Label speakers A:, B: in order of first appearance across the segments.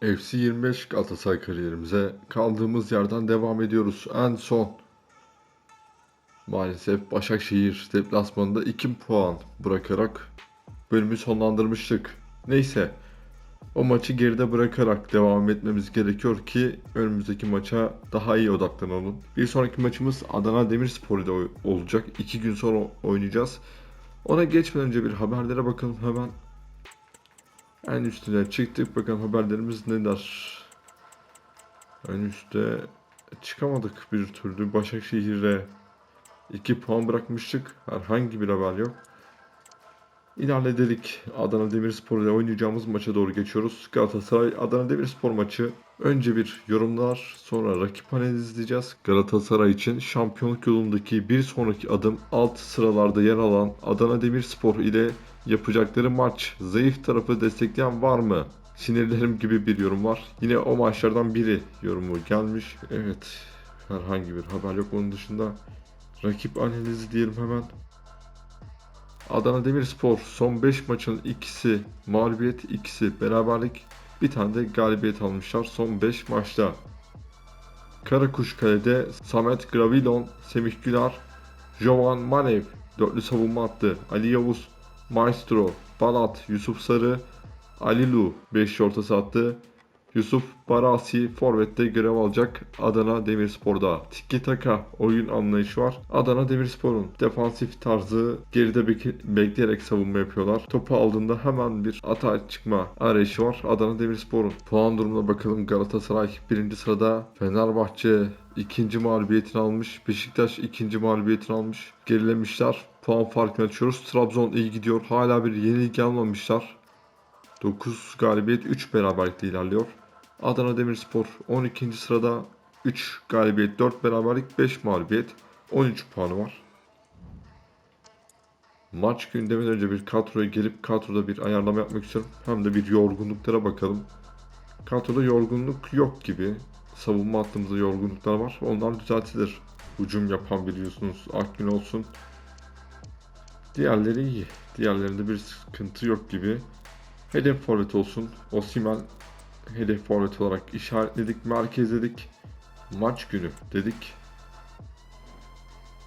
A: FC 25 Galatasaray kariyerimize kaldığımız yerden devam ediyoruz. En son maalesef Başakşehir deplasmanında 2 puan bırakarak bölümü sonlandırmıştık. Neyse o maçı geride bırakarak devam etmemiz gerekiyor ki önümüzdeki maça daha iyi odaklanalım. Bir sonraki maçımız Adana Demirspor ile olacak. 2 gün sonra oynayacağız. Ona geçmeden önce bir haberlere bakalım hemen. En üstüne çıktık. Bakalım haberlerimiz neler. En üstte çıkamadık bir türlü. Başakşehir'e 2 puan bırakmıştık. Herhangi bir haber yok. İlerledik. Adana Demirspor ile oynayacağımız maça doğru geçiyoruz. Galatasaray Adana Demirspor maçı. Önce bir yorumlar, sonra rakip analiz izleyeceğiz. Galatasaray için şampiyonluk yolundaki bir sonraki adım alt sıralarda yer alan Adana Demirspor ile yapacakları maç. Zayıf tarafı destekleyen var mı? Sinirlerim gibi bir yorum var. Yine o maçlardan biri yorumu gelmiş. Evet. Herhangi bir haber yok onun dışında. Rakip analizi diyelim hemen. Adana Demirspor son 5 maçın ikisi mağlubiyet, ikisi beraberlik, bir tane de galibiyet almışlar son 5 maçta. Karakuş Kale'de Samet Gravilon, Semih Güler, Jovan Manev dörtlü savunma attı. Ali Yavuz, Maestro, Balat, Yusuf Sarı, Alilu 5 ortası attı. Yusuf Barasi Forvet'te görev alacak Adana Demirspor'da. Tiki taka oyun anlayışı var. Adana Demirspor'un defansif tarzı geride bek- bekleyerek savunma yapıyorlar. Topu aldığında hemen bir atağa çıkma arayışı var. Adana Demirspor'un puan durumuna bakalım. Galatasaray birinci sırada. Fenerbahçe ikinci mağlubiyetini almış. Beşiktaş ikinci mağlubiyetini almış. Gerilemişler. Puan farkını açıyoruz. Trabzon iyi gidiyor. Hala bir yenilgi almamışlar. 9 galibiyet 3 beraberlikle ilerliyor. Adana Demirspor 12. sırada 3 galibiyet 4 beraberlik 5 mağlubiyet 13 puanı var. Maç gündeminden önce bir kadroya gelip kadroda bir ayarlama yapmak istiyorum. Hem de bir yorgunluklara bakalım. Kadroda yorgunluk yok gibi. Savunma hattımızda yorgunluklar var. Onlar düzeltilir. Hücum yapan biliyorsunuz. Akgün olsun. Diğerleri iyi. Diğerlerinde bir sıkıntı yok gibi. Hedef forvet olsun. Osimhen hedef forvet olarak işaretledik, merkezledik. Maç günü dedik.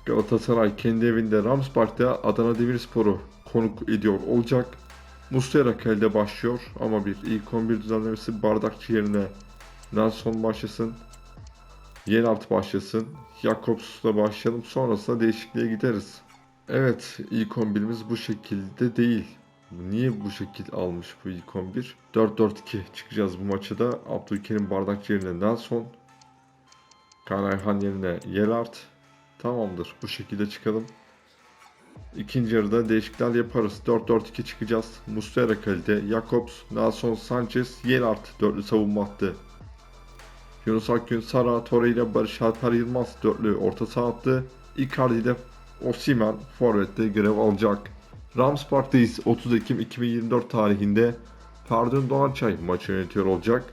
A: Galatasaray kendi evinde Rams Park'ta Adana Demirspor'u konuk ediyor olacak. Muslera kalede başlıyor ama bir ilk 11 düzenlemesi bardakçı yerine Nelson başlasın. Yenalt başlasın. Jakobs'la başlayalım. Sonrasında değişikliğe gideriz. Evet ilk 11'imiz bu şekilde değil. Niye bu şekil almış bu ilk 11? 4-4-2 çıkacağız bu maçı da. Abdülkerim Bardakçı yerine Nelson. Kaan Ayhan yerine Yelart. Tamamdır. Bu şekilde çıkalım. İkinci yarıda değişiklikler yaparız. 4-4-2 çıkacağız. Muslera kalite, Jakobs, Nelson Sanchez, Yelart dörtlü savunma attı. Yunus Akgün, Sara, Torreira, Barış Alper Yılmaz dörtlü orta saha attı. Icardi ile Osimhen forvette görev alacak. Rams Park'tayız. 30 Ekim 2024 tarihinde Pardon Doğançay maçı yönetiyor olacak.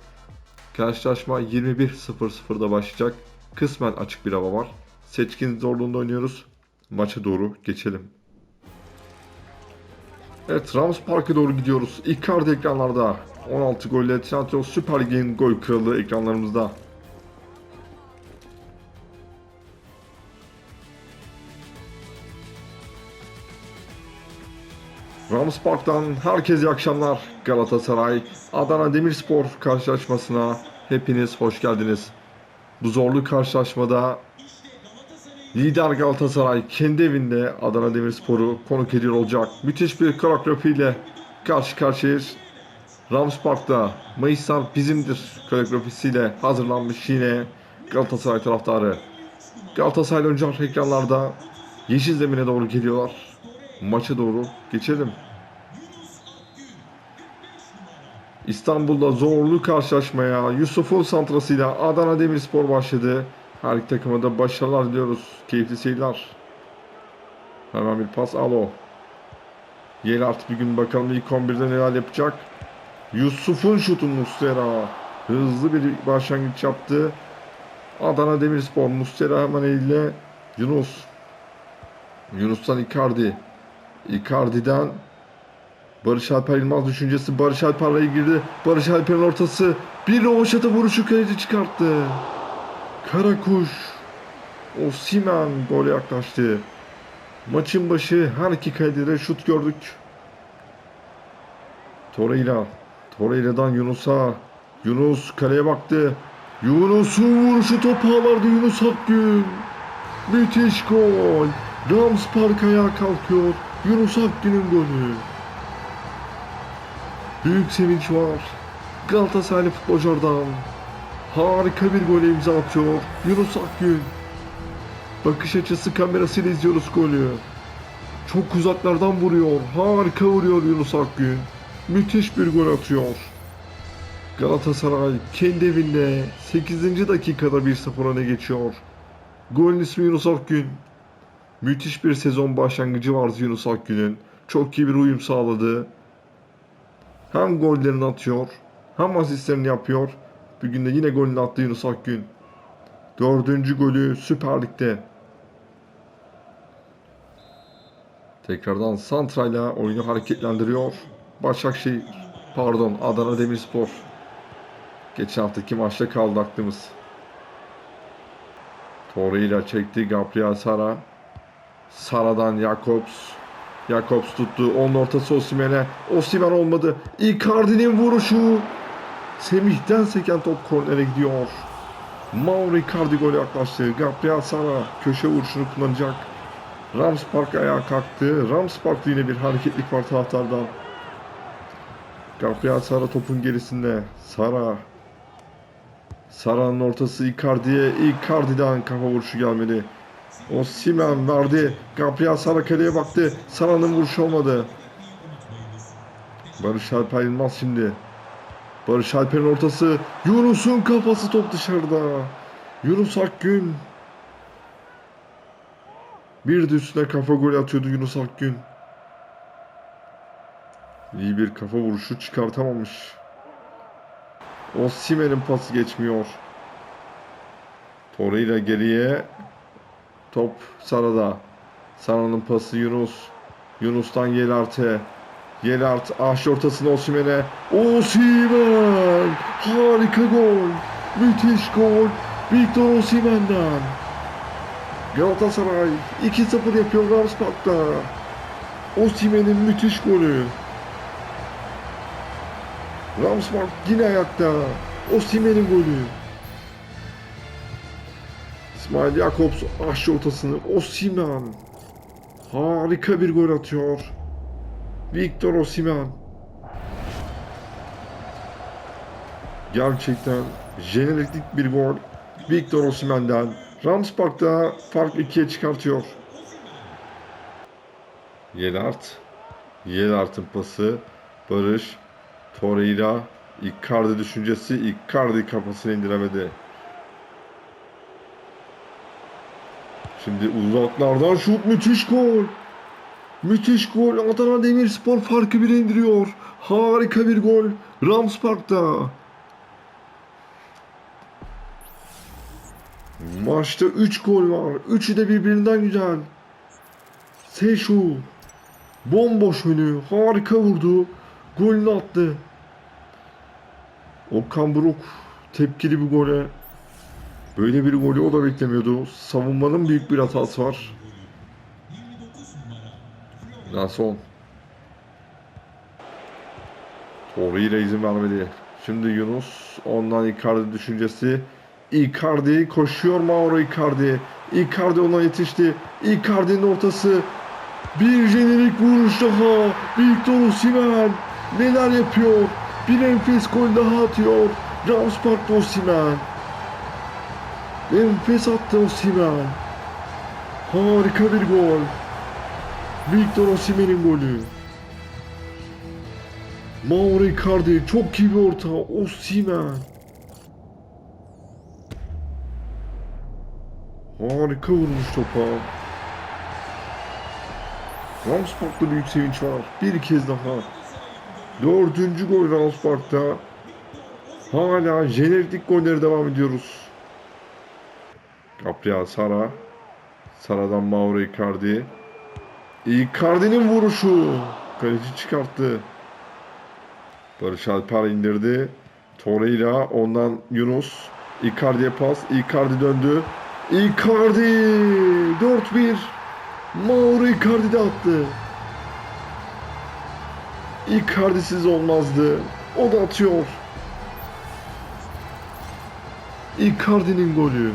A: Karşılaşma 21.00'da başlayacak. Kısmen açık bir hava var. Seçkin zorluğunda oynuyoruz. Maça doğru geçelim. Evet Rams Park'a doğru gidiyoruz. Icardi ekranlarda. 16 golle Tiyatro Süper Lig'in gol kralı ekranlarımızda. Rams Park'tan herkese iyi akşamlar. Galatasaray Adana Demirspor karşılaşmasına hepiniz hoş geldiniz. Bu zorlu karşılaşmada lider Galatasaray kendi evinde Adana Demirspor'u konuk ediyor olacak. Müthiş bir koreografiyle karşı karşıyayız. Rams Park'ta Mayıslar bizimdir koreografisiyle hazırlanmış yine Galatasaray taraftarı. Galatasaray oyuncular ekranlarda yeşil zemine doğru geliyorlar. Maça doğru geçelim. İstanbul'da zorlu karşılaşmaya Yusuf'un santrasıyla Adana Demirspor başladı. Her iki takıma da başarılar diliyoruz. Keyifli seyirler. Hemen bir pas alo. Yeni artık bir gün bakalım ilk 11'de neler yapacak. Yusuf'un şutu Muslera. Hızlı bir başlangıç yaptı. Adana Demirspor Muslera hemen eliyle Yunus. Yunus'tan Icardi. Icardi'den Barış Alper Yılmaz düşüncesi Barış Alper araya girdi. Barış Alper'in ortası. Bir rovaşata vuruşu kaleci çıkarttı. Karakuş. Osimen gole yaklaştı. Maçın başı her iki kalede şut gördük. Torreira. Torreira'dan Yunus'a. Yunus kaleye baktı. Yunus'un vuruşu top ağlardı Yunus Akgün. Müthiş gol. Rams Park ayağa kalkıyor. Yunus Akgün'ün golü. Büyük sevinç var. Galatasaraylı futbolculardan. Harika bir gol imza atıyor. Yunus Akgün. Bakış açısı kamerasıyla izliyoruz golü. Çok uzaklardan vuruyor. Harika vuruyor Yunus Akgün. Müthiş bir gol atıyor. Galatasaray kendi evinde 8. dakikada 1-0 öne geçiyor. Golün ismi Yunus Akgün. Müthiş bir sezon başlangıcı vardı Yunus Akgün'ün. Çok iyi bir uyum sağladı. Hem gollerini atıyor hem asistlerini yapıyor. Bugün de yine golünü attı Yunus Akgün. Dördüncü golü Süper Lig'de. Tekrardan Santra'yla oyunu hareketlendiriyor. Başakşehir, pardon Adana Demirspor. Geçen haftaki maçta kaldı aklımız. Torreira çekti Gabriel Sara. Sara'dan Jakobs. Jakobs tuttu. Onun ortası Osimhen'e. Osimhen olmadı. Icardi'nin vuruşu. Semih'ten seken top kornere gidiyor. Mauro Icardi gole yaklaştı. Gabriel Sara köşe vuruşunu kullanacak. Rams Park ayağa kalktı. Rams Park'ta yine bir hareketlik var taraftardan. Gabriel Sara topun gerisinde. Sara. Sara'nın ortası Icardi'ye. Icardi'den kafa vuruşu gelmedi. Osimhen verdi. Gabriel Sara kaleye baktı. Sara'nın vuruşu olmadı. Barış Alper Yılmaz şimdi. Barış Alper'in ortası. Yunus'un kafası top dışarıda. Yunus Akgün. Bir de üstüne kafa gol atıyordu Yunus Akgün. İyi bir kafa vuruşu çıkartamamış. Osimhen'in pası geçmiyor. Torreira geriye. Top Sara'da. Sara'nın pası Yunus. Yunus'tan Yelart'e. Yelart ahş ortasına Osimhen'e. Osimhen! Harika gol. Müthiş gol. Victor Osimhen'den. Galatasaray 2-0 yapıyor Rams Park'ta. Osimhen'in müthiş golü. Rams Park yine ayakta. Osimhen'in golü. İsmail Jakobs aşçı ortasını Osimhen. Harika bir gol atıyor. Victor Osimhen. Gerçekten jeneriklik bir gol. Victor Osimhen'den. Rams Park'ta fark ikiye çıkartıyor. Yelart. Yelart'ın pası. Barış. Torreira. Icardi düşüncesi. Icardi kafasını indiremedi. Şimdi uzaklardan şut müthiş gol. Müthiş gol. Adana Demirspor farkı bile indiriyor. Harika bir gol. Rams Park'ta. Maçta 3 gol var. Üçü de birbirinden güzel. Seşu. Bomboş önü. Harika vurdu. Golünü attı. Okan Buruk tepkili bir gole. Böyle bir golü o da beklemiyordu. Savunmanın büyük bir hatası var. Nason. Torreira izin vermedi. Şimdi Yunus. Ondan Icardi düşüncesi. Icardi koşuyor Mauro Icardi. Icardi ona yetişti. Icardi'nin ortası. Bir jenerik vuruş daha. Victor Osimhen neler yapıyor? Bir enfes gol daha atıyor. Rams Park'ta. Enfes attı Osimhen. Harika bir gol. Victor Osimhen'in golü. Mauro Icardi çok iyi bir orta. Osimhen. Harika vurmuş topa. Ramspark'ta büyük sevinç var. Bir kez daha. Dördüncü gol Ramspark'ta. Hala jeneriklik golleri devam ediyoruz. Gabriel Sara. Sara'dan Mauro Icardi. Icardi'nin vuruşu. Kaleci çıkarttı. Barış Alper indirdi. Torreira ondan Yunus. Icardi'ye pas. Icardi döndü. Icardi 4-1. Mauro Icardi de attı. Icardi'siz olmazdı. O da atıyor. Icardi'nin golü.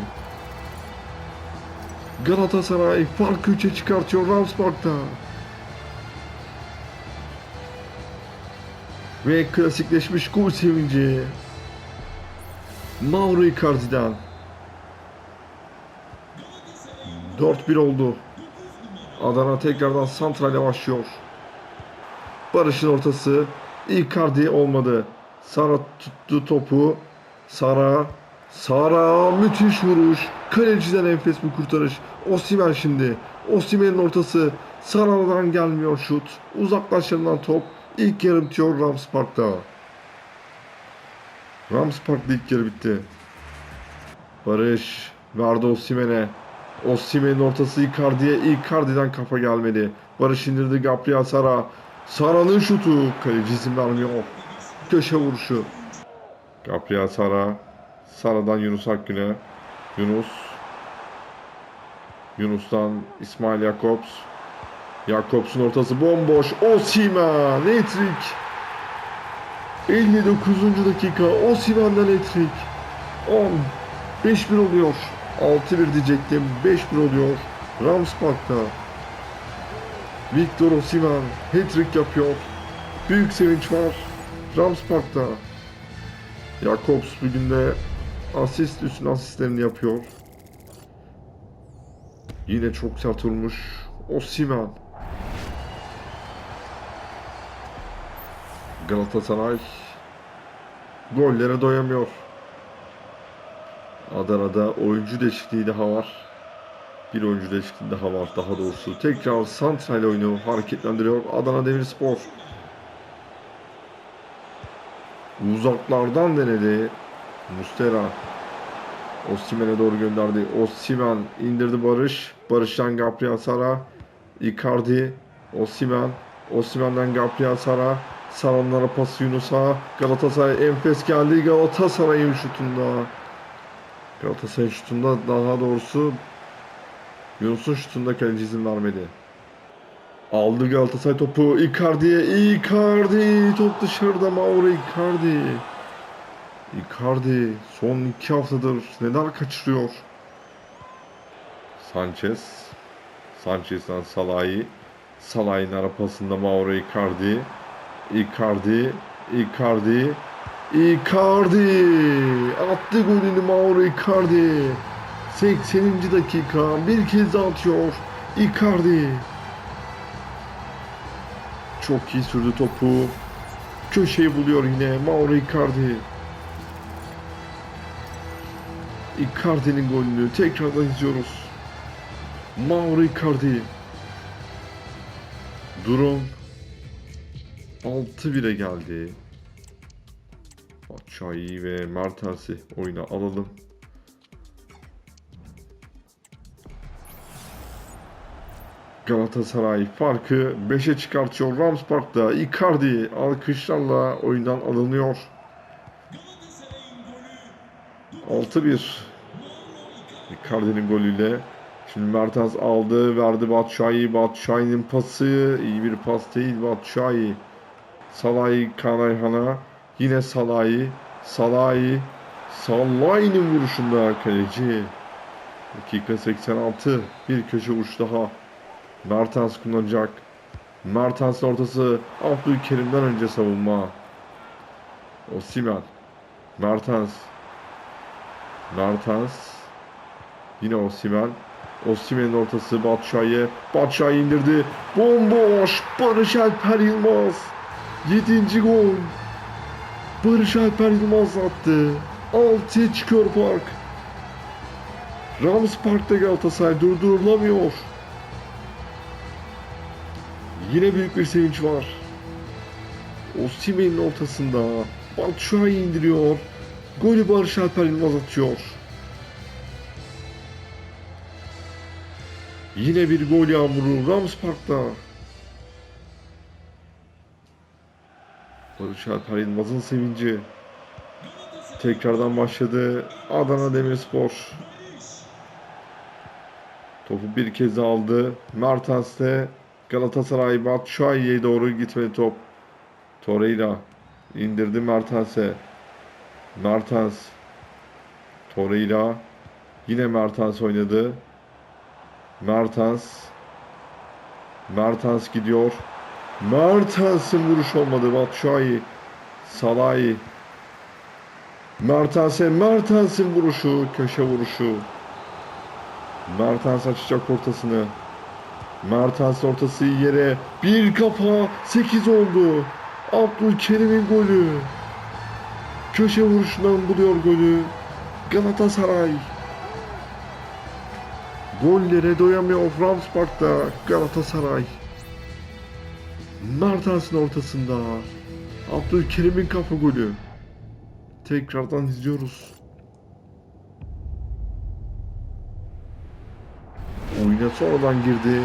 A: Galatasaray farkı 3'e çıkartıyor Rams Park'ta. Ve klasikleşmiş gol sevinci. Mauro Icardi'den. 4-1 oldu. Adana tekrardan santrale başlıyor. Barış'ın ortası. Icardi olmadı. Sara tuttu topu. Sara. Sara müthiş vuruş. Kaleciden enfes bir kurtarış. Osimhen şimdi. Osimhen'in ortası. Sara'dan gelmiyor şut. Uzaklaştırılan top. İlk yarım bitiyor Rams Park'ta. Rams Park'ta ilk yarı bitti. Barış verdi Osimhen'e. Osimhen'in ortası Icardi'ye. Icardi'den kafa gelmedi. Barış indirdi Gabriel Sara. Sara'nın şutu. Kaleci izin vermiyor. Köşe vuruşu. Gabriel Sara. Sara'dan Yunus Akgün'e. Yunus. Yunus'tan İsmail Jakobs. Jakobs'un ortası bomboş. Osimhen. Hat-trick. 59. dakika. Osimhen'den hat-trick. 10. 5-1 oluyor. 6-1 diyecektim. 5-1 oluyor. Rams Park'ta. Victor Osimhen hat-trick yapıyor. Büyük sevinç var. Rams Park'ta. Jakobs bugün de asist üstüne asistlerini yapıyor. Yine çok sert vurmuş. Osimhen. Galatasaray gollere doyamıyor. Adana'da oyuncu değişikliği daha var. Bir oyuncu değişikliği daha var daha doğrusu. Tekrar Santral oyunu hareketlendiriyor Adana Demirspor. Uzaklardan denedi. Mustera. Osimhen'e doğru gönderdi. Osimhen indirdi Barış. Barış'tan Gabriel Sara. Icardi. Osimhen. Osimhen'den Gabriel Sara. Saranlara pası Yunus'a. Galatasaray enfes geldi. Galatasaray'ın şutunda. Galatasaray şutunda daha doğrusu Yunus'un şutunda kaleci izin vermedi. Aldı Galatasaray topu Icardi'ye. Icardi top dışarıda Mauro Icardi. Icardi son iki haftadır neler kaçırıyor. Sanchez. Sanchez'den Salah'ı. Salah'ın arapasında Mauro Icardi. Icardi. Icardi. Icardi. Attı golünü Mauro Icardi. 80. dakika bir kez daha atıyor. Icardi. Çok iyi sürdü topu. Köşeyi buluyor yine Mauro Icardi. Icardi'nin golünü tekrardan izliyoruz. Mauro Icardi. Durum 6-1'e geldi. Batshuayi ve Mertens'i oyuna alalım. Galatasaray farkı 5'e çıkartıyor Rams Park'ta. Icardi alkışlarla oyundan alınıyor. 6-1. Icardi'nin golüyle. Şimdi Mertens aldı, verdi Batshuayi. Batshuayi'nin pası iyi bir pas değil Batshuayi. Salahi Kanayhan'a. Yine Salahi. Salahi. Salahi'nin vuruşunda kaleci. Dakika 86. Bir köşe vuruş daha. Mertens kullanacak. Mertens'in ortası Abdülkerim'den önce savunma. Osimhen. Mertens. Mertens. Yine Osimhen. Osimhen'in ortası Batshuayi'ye. Batshuayi indirdi. Bomboş. Barış Alper Yılmaz. 7. gol. Barış Alper Yılmaz attı. 6'ya çıkıyor fark. Rams Park'ta Galatasaray durdurulamıyor. Yine büyük bir sevinç var. Osimhen'in ortasında Batshuayi indiriyor. Golü Barış Alper Yılmaz atıyor. Yine bir gol yağmuru Rams Park'ta. Barış Alper Yılmaz'ın sevinci. tekrardan başladı. Adana Demirspor. Topu bir kez aldı. Mertens'te Galatasaray Batshuayi'ye doğru gitmedi top. Torreira indirdi Mertens'e. Mertens. Torreira. Yine Mertens oynadı. Mertens. Mertens gidiyor. Mertens'in vuruş olmadı. Batshuayi. Salahi. Mertens'e Mertens'in vuruşu. Köşe vuruşu. Mertens açacak ortasını. Mertens ortası yere. Bir kafa. 8 oldu. Abdülkerim'in golü. Köşe vuruşundan buluyor golü. Galatasaray. Gollere doyamıyor Ramspark'ta Galatasaray. Mertens'in ortasında. Abdülkerim'in kafa golü. Tekrardan izliyoruz. Oyuna sonradan girdi.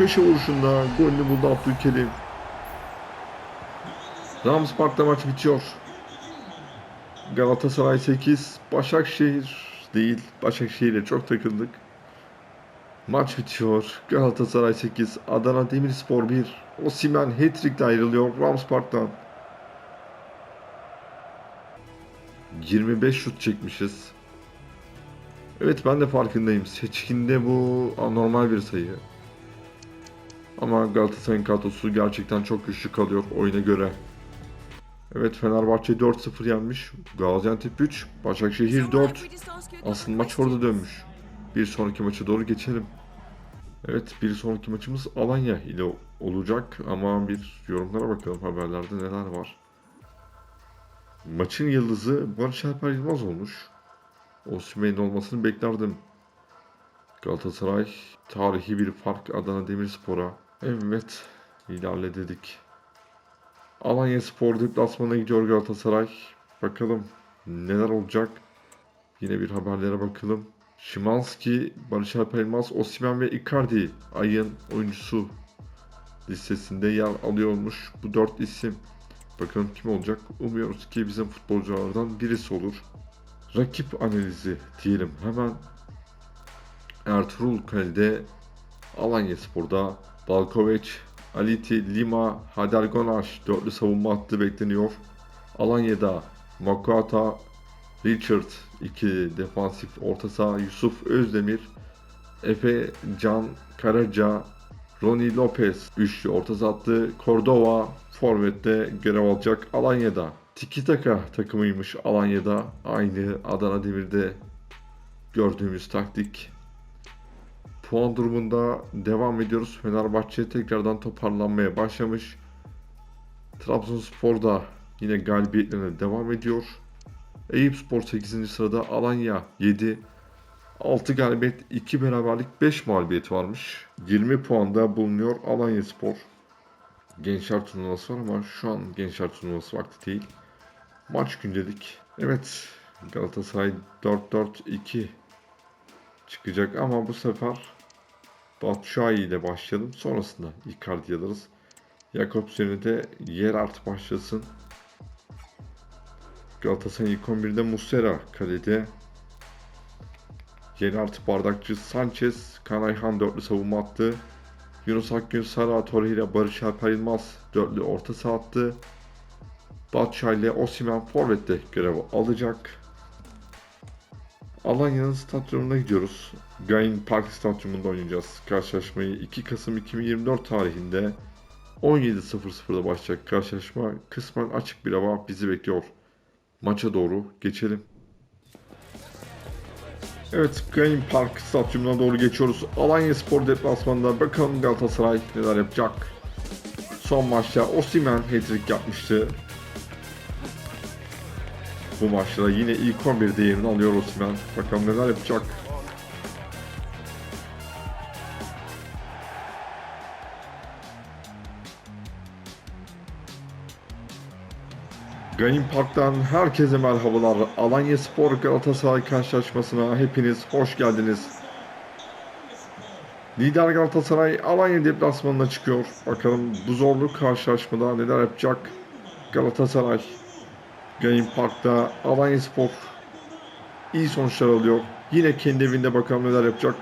A: Köşe vuruşunda golünü buldu Abdülkerim. Ramspark'ta maç bitiyor. Galatasaray 8, Başakşehir değil. Başakşehir'e çok takıldık. Maç bitiyor. Galatasaray 8, Adana Demirspor 1. Osimhen hat-trick'le ayrılıyor Ramspark'tan. 25 şut çekmişiz. Evet ben de farkındayım. Seçkinde bu anormal bir sayı. Ama Galatasaray'ın kadrosu gerçekten çok güçlü kalıyor oyuna göre. Evet Fenerbahçe 4-0 yenmiş. Gaziantep 3, Başakşehir 4. Asıl maç orada dönmüş. Bir sonraki maça doğru geçelim. Evet bir sonraki maçımız Alanya ile olacak ama bir yorumlara bakalım haberlerde neler var. Maçın yıldızı Barış Alper Yılmaz olmuş. Osimhen'in olmasını beklerdim. Galatasaray tarihi bir fark Adana Demirspor'a. Evet ilerledik. Alanya Spor deplasmana gidiyor Galatasaray. Bakalım neler olacak. Yine bir haberlere bakalım. Şimanski, Barış Alper Yılmaz, Osimhen ve Icardi ayın oyuncusu listesinde yer alıyormuş bu dört isim. Bakalım kim olacak? Umuyoruz ki bizim futbolculardan birisi olur. Rakip analizi diyelim hemen. Ertuğrul Kale'de Alanya Spor'da Balkovic, Aliti, Lima, Hader Gonaş dörtlü savunma hattı bekleniyor. Alanya'da Makuata, Richard iki defansif orta saha Yusuf Özdemir, Efe Can Karaca, Ronnie Lopez üçlü orta saha hattı Cordova forvette görev alacak Alanya'da. Tiki Taka takımıymış Alanya'da. Aynı Adana Demir'de gördüğümüz taktik. Puan durumunda devam ediyoruz. Fenerbahçe tekrardan toparlanmaya başlamış. Trabzonspor da yine galibiyetlerine devam ediyor. Eyüpspor 8. sırada Alanya 7. 6 galibiyet, 2 beraberlik, 5 mağlubiyet varmış. 20 puanda bulunuyor Alanya Spor. Gençler turnuvası var ama şu an gençler turnuvası vakti değil. Maç gündelik. Evet Galatasaray 4-4-2 çıkacak ama bu sefer Batshuayi ile başlayalım. Sonrasında Icardi alırız. Jakobsen'e de yer art başlasın. Galatasaray ilk 11'de Muslera kalede. Yerart Bardakçı Sanchez, Kanayhan dörtlü savunma attı. Yunus Akgün, Sara, Torreira, Barış Alper Yılmaz dörtlü orta saha attı. Batşay ile Osimhen Forvet'te görev alacak. Alanya'nın stadyumuna gidiyoruz. Gain Park Stadyumunda oynayacağız. Karşılaşmayı 2 Kasım 2024 tarihinde 17.00'da başlayacak karşılaşma kısmen açık bir hava bizi bekliyor. Maça doğru geçelim. Evet, Gain Park Stadyumuna doğru geçiyoruz. Alanya Spor deplasmanında bakalım Galatasaray neler yapacak. Son maçta Osimhen hat-trick yapmıştı. Bu maçta yine ilk 11'de yerini alıyor Osimhen. Bakalım neler yapacak. Gain Park'tan herkese merhabalar. Alanya Spor Galatasaray karşılaşmasına hepiniz hoş geldiniz. Lider Galatasaray Alanya deplasmanına çıkıyor. Bakalım bu zorlu karşılaşmada neler yapacak Galatasaray. Gain Park'ta Alanya Spor iyi sonuçlar alıyor. Yine kendi evinde bakalım neler yapacak.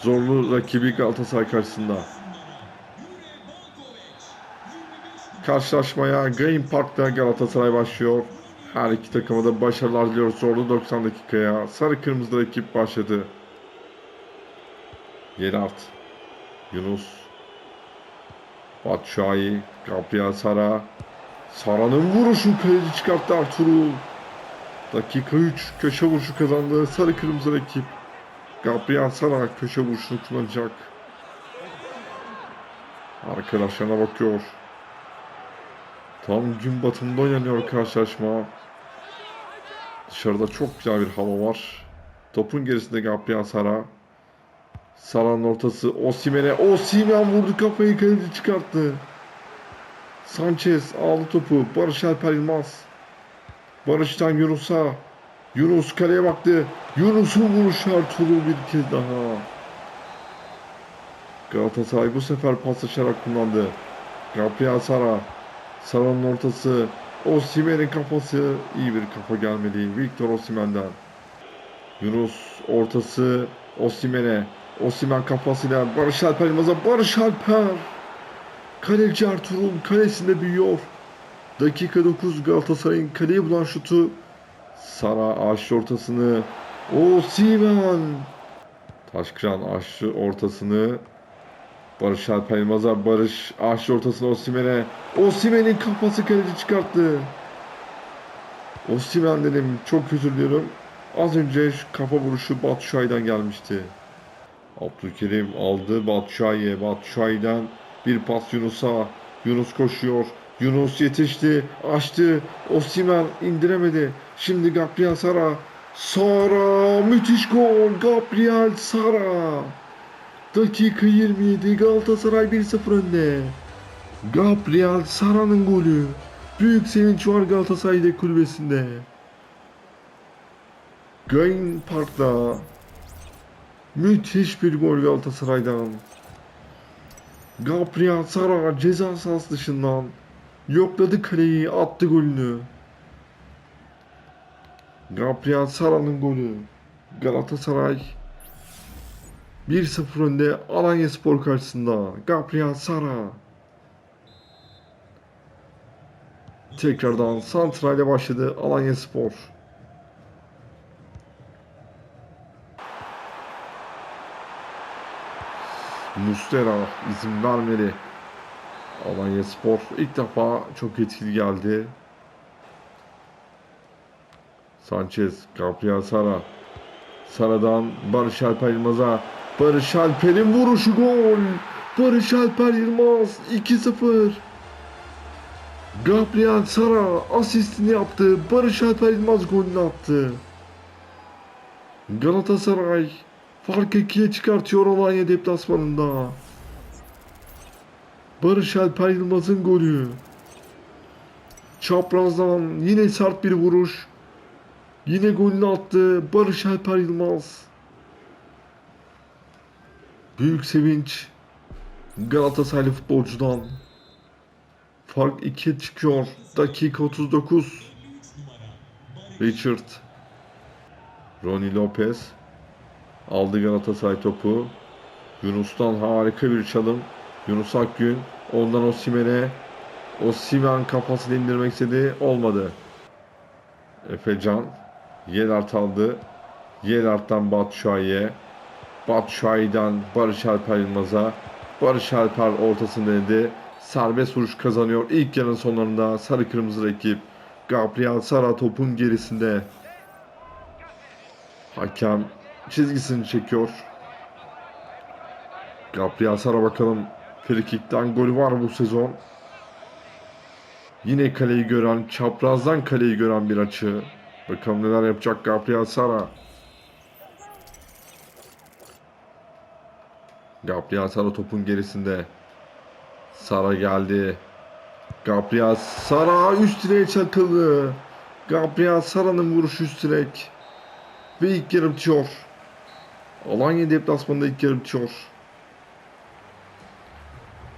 A: Zorlu rakibi Galatasaray karşısında. Karşılaşmaya Green Park'ta Galatasaray başlıyor. Her iki takıma da başarılar diliyoruz zorlu 90 dakikaya. Sarı kırmızı rakip başladı. Gerard, Yunus, Batshuayi, Gabriel Sara. Sara'nın vuruşu kaleci çıkarttı Ertuğrul. Dakika 3 köşe vuruşu kazandı sarı kırmızı rakip. Gabriel Sara köşe vuruşunu kullanacak. Arkadaşlarına bakıyor. Tam gün batımında oynanıyor karşılaşma. Dışarıda çok güzel bir hava var. Topun gerisinde Gabriel Sara. Sara'nın ortası Osimhen'e. Osimhen vurdu kafayı kaleci çıkarttı. Sanchez aldı topu. Barış Alper Yılmaz. Barış'tan Yunus'a. Yunus kaleye baktı. Yunus'un vuruşu Ertuğrul bir kez daha. Galatasaray bu sefer paslaşarak kullandı. Gabriel Sara. Sara'nın ortası. Osimhen'in kafası. iyi bir kafa gelmedi. Victor Osimhen'den. Yunus ortası. Osimhen'e. Osimhen kafasıyla Barış Alper Yılmaz'a. Barış Alper. Kaleci Ertuğrul kalesinde büyüyor. Dakika 9 Galatasaray'ın kaleye bulan şutu. Sara açtı ortasını. Osimhen. Taşkıran açtı ortasını. Barış Alper Yılmaz'a Barış açtı ortasını Osimhen'e. Osimhen'in kafası kaleci çıkarttı. Osimhen dedim çok özür diliyorum. Az önce şu kafa vuruşu Batshuayi'den gelmişti. Abdülkerim aldı Batshuayi'ye. Batshuayi'den bir pas Yunus'a. Yunus koşuyor. Yunus yetişti. Açtı. Osimhen indiremedi. Şimdi Gabriel Sara. Sara müthiş gol. Gabriel Sara. Dakika 27 Galatasaray 1-0 önde. Gabriel Sara'nın golü. Büyük sevinç var Galatasaray'da kulübesinde. Green Park'ta müthiş bir gol Galatasaray'dan. Gabriel Sara ceza sahası dışından yokladı kaleyi attı golünü. Gabriel Sara'nın golü. Galatasaray 1-0 önde Alanya Spor karşısında. Gabriel Sara. Tekrardan Santra ile başladı Alanya Spor. Mustera izin vermedi. Alanya Spor ilk defa çok etkili geldi. Sanchez, Gabriel Sara. Sara'dan Barış Alper Yılmaz'a. Barış Alper'in vuruşu gol. Barış Alper Yılmaz 2-0. Gabriel Sara asistini yaptı. Barış Alper Yılmaz golünü attı. Galatasaray farkı ikiye çıkartıyor Alanya deplasmanında. Barış Alper Yılmaz'ın golü. Çaprazdan yine sert bir vuruş. Yine golünü attı Barış Alper Yılmaz. Büyük sevinç Galatasaraylı futbolcudan. Fark 2'ye çıkıyor. Dakika 39. Richard. Ronnie Lopez. Aldı Galatasaray topu. Yunus'tan harika bir çalım. Yunus Akgün. Ondan Osimhen'e. Osimhen kafasını indirmek istedi. Olmadı. Efecan. Yelart aldı. Yelart'tan Batshuayi'ye. Batshuayi'den Barış Alper Yılmaz'a. Barış Alper ortasında dedi. Serbest vuruş kazanıyor. İlk yarının sonlarında sarı kırmızı rakip. Gabriel Sara topun gerisinde. Hakem çizgisini çekiyor. Gabriel Sara bakalım. Frikik'ten golü var bu sezon. Yine kaleyi gören, çaprazdan kaleyi gören bir açı. Bakalım neler yapacak Gabriel Sara. Gabriel Sara topun gerisinde. Sara geldi. Gabriel Sara üst direğe çakıldı. Gabriel Sara'nın vuruşu üst direk. Ve ilk yarı bitiyor. Alanya deplasmanında ilk yarı bitiyor.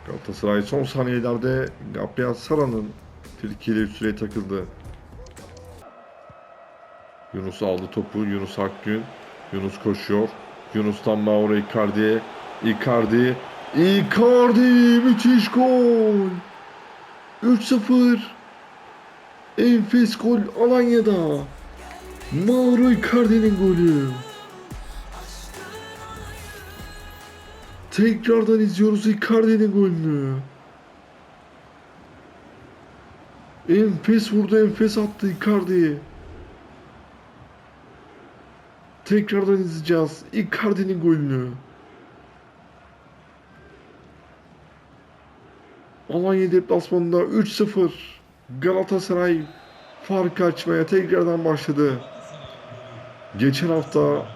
A: Galatasaray son saniyelerde Gabriel Sara'nın Türkiye'de üst direğe takıldı. Yunus aldı topu. Yunus Akgün. Yunus koşuyor. Yunus'tan Mauro Icardi'ye. Icardi. Icardi müthiş gol. 3-0. Enfes gol Alanya'da. Mauro Icardi'nin golü. Tekrardan izliyoruz Icardi'nin golünü. Enfes vurdu, enfes attı Icardi. Tekrardan izleyeceğiz Icardi'nin golünü. Alanya deplasmanında 3-0 Galatasaray fark açmaya tekrardan başladı. Geçen hafta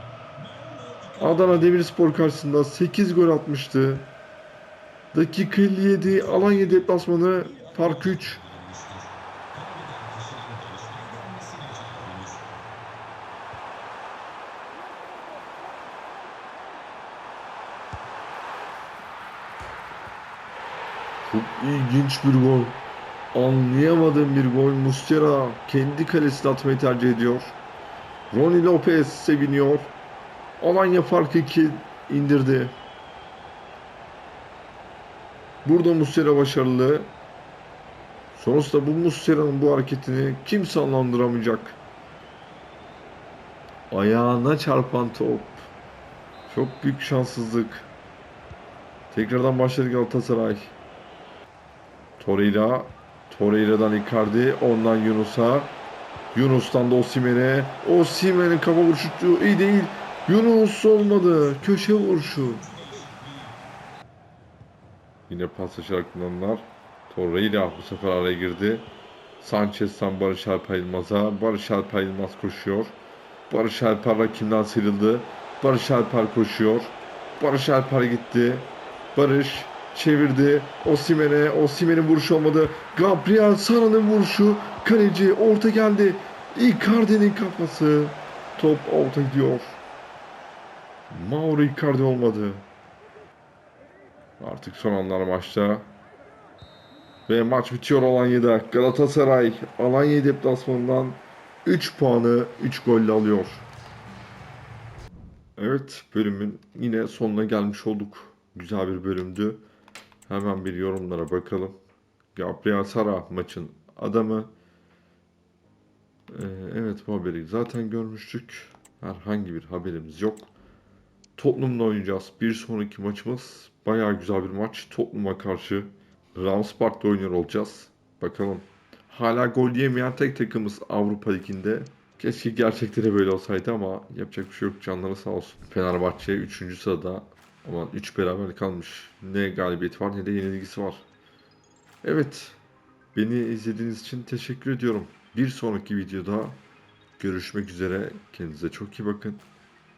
A: Adana Demirspor karşısında 8 gol atmıştı. Dakika 57 Alanya deplasmanı fark 3. Çok ilginç bir gol. Anlayamadığım bir gol. Muslera kendi kalesine atmayı tercih ediyor. Ronnie Lopez seviniyor. Alanya farkı 2 indirdi. Burada Muslera başarılı. Sonrasında bu Muslera'nın bu hareketini kimse anlamlandıramayacak. Ayağına çarpan top. Çok büyük şanssızlık. Tekrardan başladı Galatasaray. Torreira. Torreira'dan Icardi. Ondan Yunus'a. Yunus'tan da Osimhen'e. Osimhen'in kafa vuruşu iyi değil. Yunus olmadı. Köşe vuruşu. Yine paslaşarak kullananlar. Torreira bu sefer araya girdi. Sanchez'ten Barış Alper Yılmaz'a. Barış Alper Yılmaz koşuyor. Barış Alper rakibinden sıyrıldı. Barış Alper koşuyor. Barış Alper gitti. Barış çevirdi. Osimhen'e. Osimhen'in vuruşu olmadı. Gabriel Sara'nın vuruşu. Kaleci orta geldi. Icardi'nin kafası. Top orta gidiyor. Mauro Icardi olmadı. Artık son anlar maçta. Ve maç bitiyor Alanya'da. Galatasaray Alanya deplasmanından 3 puanı 3 golle alıyor. Evet bölümün yine sonuna gelmiş olduk. Güzel bir bölümdü. Hemen bir yorumlara bakalım. Gabriel Sara maçın adamı. Ee, evet bu haberi zaten görmüştük. Herhangi bir haberimiz yok. Tottenham'la oynayacağız. Bir sonraki maçımız bayağı güzel bir maç. Tottenham'a karşı Rams Park'ta oynuyor olacağız. Bakalım. Hala gol yemeyen tek takımız Avrupa Ligi'nde. Keşke gerçekten de böyle olsaydı ama yapacak bir şey yok. Canları sağ olsun. Fenerbahçe 3. sırada ama 3 beraber kalmış. Ne galibiyeti var ne de yenilgisi var. Evet. Beni izlediğiniz için teşekkür ediyorum. Bir sonraki videoda görüşmek üzere. Kendinize çok iyi bakın.